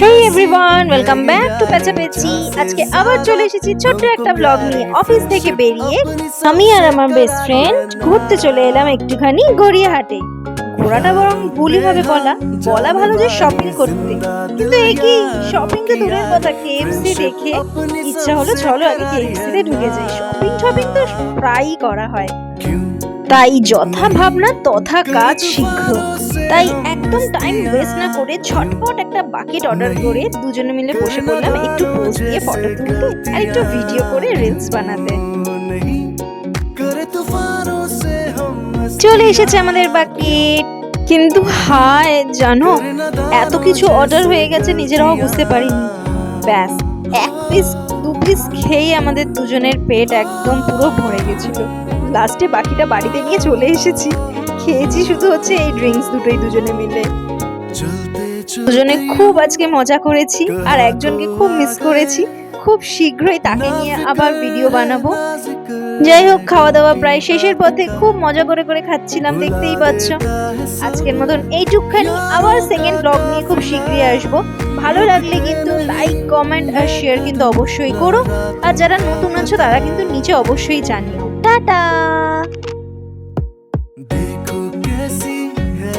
Hey everyone welcome back to পেচি আজকে আবার চলে এসেছি ছোট্ট একটা ব্লগ নিয়ে অফিস থেকে বেরিয়ে। আমি আর আমার বেস্ট ফ্রেন্ড ঘুরতে চলে এলাম একটুখানি গড়িয়াহাটে। ঘোরাটা বরং ভুলই হবে বলা বলা ভালো যে শপিং করতে। কিন্তু এই কি শপিং তো দূরের কথা কেএফসি দেখে ইচ্ছা হলো চলো আগে কেএফসি তে ঢুকে যাই। শপিং শপিং তো প্রায়ই করা হয়। তাই যথা ভাবনা, তথা কাজ শীঘ্র তাই একদম টাইম ওয়েস্ট না করে ছটপট একটা বাকেট অর্ডার করে দুজনে মিলে বসে পড়লাম একটু পোজ দিয়ে ফটো তুলতে আর একটু ভিডিও করে রিলস বানাতে। চলে এসেছে আমাদের বাকেট কিন্তু হায় জানো এত কিছু অর্ডার হয়ে গেছে নিজেরাও বুঝতে পারিনি। ব্যাস এক পিস দু পিস খেয়ে আমাদের দুজনের পেট একদম পুরো ভরে গেছিল। লাস্টে বাকিটা বাড়িতে নিয়ে চলে এসেছি। খেয়েছি শুধু হচ্ছে এই ড্রিঙ্কস দুটোই দুজনে মিলে। দুজনে খুব আজকে মজা করেছি আর একজনকে খুব মিস করেছি। খুব শীঘ্রই তাকে নিয়ে আবার ভিডিও বানাবো। যাই হোক খাওয়া দাওয়া প্রায় শেষের পথে খুব মজা করে করে খাচ্ছিলাম দেখতেই পাচ্ছ। আজকের মতন এইটুকখানি। আবার সেকেন্ড ব্লগ নিয়ে খুব শীঘ্রই আসব। ভালো লাগলে কিন্তু লাইক কমেন্ট আর শেয়ার কিন্তু অবশ্যই করো। আর যারা নতুন আছো তারা কিন্তু নিচে অবশ্যই জানিও। টাটা!